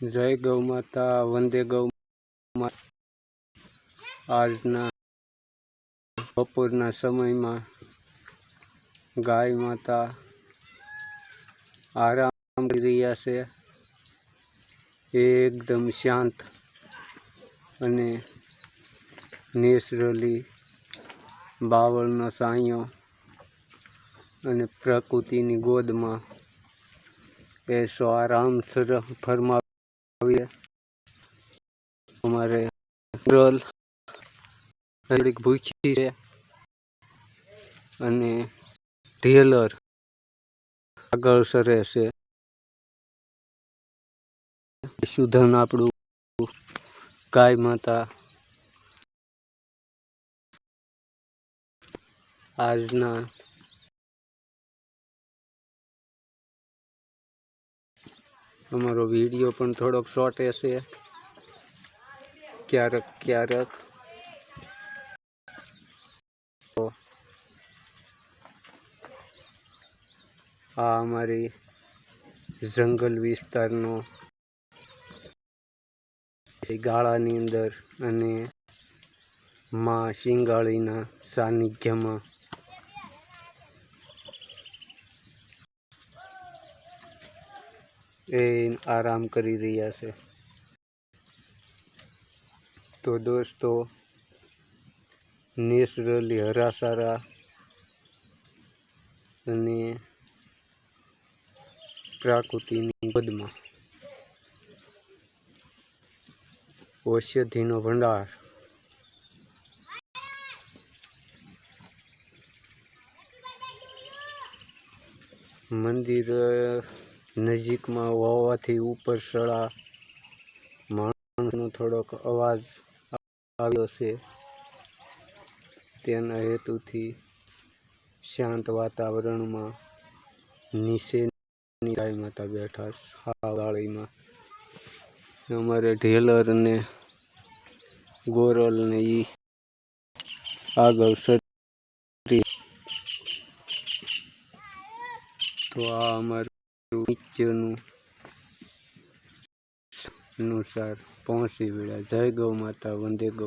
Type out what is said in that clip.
જય ગૌ માતા, વંદે ગૌ આજના બપોરના સમયમાં ગાય માતા આરામ કરી રહ્યા છે. એકદમ શાંત અને નેચરલી બાવળનો સાંયો અને પ્રકૃતિની ગોદમાં એસો આરામ સર ફરમાવીએ અમારે ગર્લ થોડીક ભૂખી છે અને ટેલર આગળ સરે છે. શુદ્ધન આપણું ગાય માતા. આજના અમારો વીડિયો પણ થોડોક શોર્ટ હશે. ક્યારેક ક્યારેક. આ અમારી જંગલ વિસ્તારનો ગાળાની અંદર અને માં શિંગાળીના સાનિધ્યમાં એ આરામ કરી રહ્યા છે. તો દોસ્તો, નેચરલી હરાસારા અને પ્રાકૃતિની પદમાં ઔષધિનો ભંડાર. મંદિર નજીકમાં હોવાથી ઉપર સળા માણસનો થોડોક અવાજ આવ્યો છે. તેના હેતુથી શાંત વાતાવરણમાં નીચેની ગાય માતા બેઠા હાવાળીમાં વાળીમાં અમારે ઢેલર ને ગોરલ ને ઈ આગળ સર. તો આ અમારું નીચેનું અનુસાર પહોંચી વળ્યા. જય ગૌ માતા વંદે ગૌ.